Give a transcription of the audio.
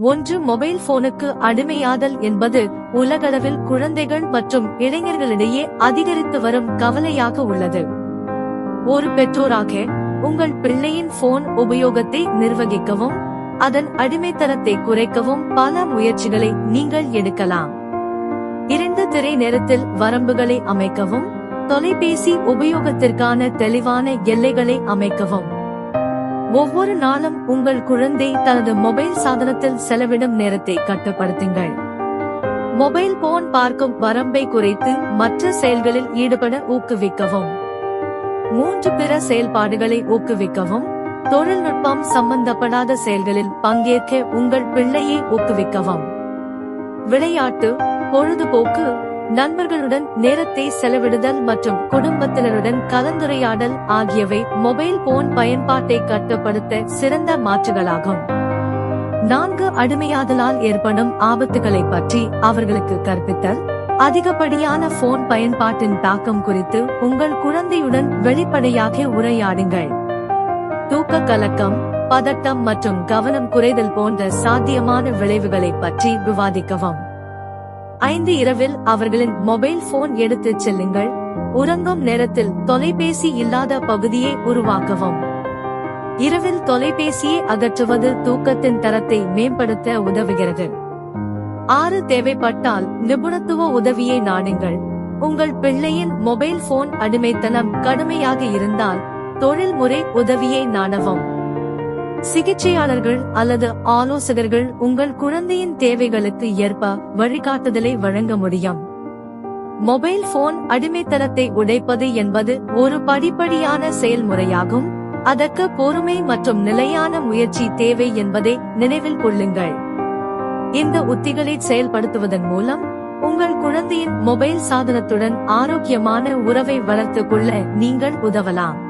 ஒன்று மொபைல் போனுக்கு அடிமையாதல் என்பது உலகளவில் குழந்தைகள் மற்றும் இளைஞர்களிடையே அதிகரித்து வரும் கவலையாக உள்ளது. ஒரு பெற்றோராக உங்கள் பிள்ளையின் போன் உபயோகத்தை நிர்வகிக்கவும் அதன் அடிமைத்தனத்தை குறைக்கவும் பல முயற்சிகளை நீங்கள் எடுக்கலாம். இரண்டு திரை நேரத்தில் வரம்புகளை அமைக்கவும் தொலைபேசி உபயோகத்திற்கான தெளிவான எல்லைகளை அமைக்கவும். ஒவ்வொரு நாளும் உங்கள் குழந்தை தனது மொபைல் சாதனத்தில் செலவிடும் நேரத்தை கட்டுப்படுத்துங்கள். மொபைல் போன் பார்க்கும் வரம்பை குறைத்து மற்ற செயல்களில் ஈடுபட ஊக்குவிக்கவும். மூன்று பிற செயல்பாடுகளை ஊக்குவிக்கவும். தொழில்நுட்பம் சம்பந்தப்படாத செயல்களில் பங்கேற்க உங்கள் பிள்ளையை ஊக்குவிக்கவும். விளையாட்டு பொழுதுபோக்கு நண்பர்களுடன் நேரத்தை செலவிடுதல் மற்றும் குடும்பத்தினருடன் கலந்துரையாடல் ஆகியவை மொபைல் போன் பயன்பாட்டை கட்டுப்படுத்த சிறந்த மாற்றுகளாகும். நான்கு அடிமையாதலால் ஏற்படும் ஆபத்துகளை பற்றி அவர்களுக்கு கற்பித்தல். அதிகப்படியான போன் பயன்பாட்டின் தாக்கம் குறித்து உங்கள் குழந்தையுடன் வெளிப்படையாக உரையாடுங்கள். தூக்க கலக்கம் பதட்டம் மற்றும் கவனம் குறைதல் போன்ற சாத்தியமான விளைவுகளை பற்றி விவாதிக்கவும். ஐந்து இரவில் அவர்களின் மொபைல் போன் எடுத்துச் செல்லுங்கள். உறங்கும் நேரத்தில் தொலைபேசி இல்லாத பகுதியை உருவாக்கவும். இரவில் தொலைபேசியை அகற்றுவது தூக்கத்தின் தரத்தை மேம்படுத்த உதவுகிறது. ஆறு தேவைப்பட்டால் நிபுணத்துவ உதவியை நாடுங்கள். உங்கள் பிள்ளையின் மொபைல் போன் அடிமைத்தனம் கடுமையாக இருந்தால் தொழில்முறை உதவியை நாடவும். சிகிச்சையாளர்கள் அல்லது ஆலோசகர்கள் உங்கள் குழந்தையின் தேவைகளுக்கு ஏற்ப வழிகாட்டுதலை வழங்க முடியும். மொபைல் போன் அடிமைத்தனத்தை உடைப்பது என்பது ஒரு படிப்படியான செயல்முறையாகும். அதற்கு பொறுமை மற்றும் நிலையான முயற்சி தேவை என்பதை நினைவில் கொள்ளுங்கள். இந்த உத்திகளை செயல்படுத்துவதன் மூலம் உங்கள் குழந்தையின் மொபைல் சாதனத்துடன் ஆரோக்கியமான உறவை வளர்த்துக் கொள்ள நீங்கள் உதவலாம்.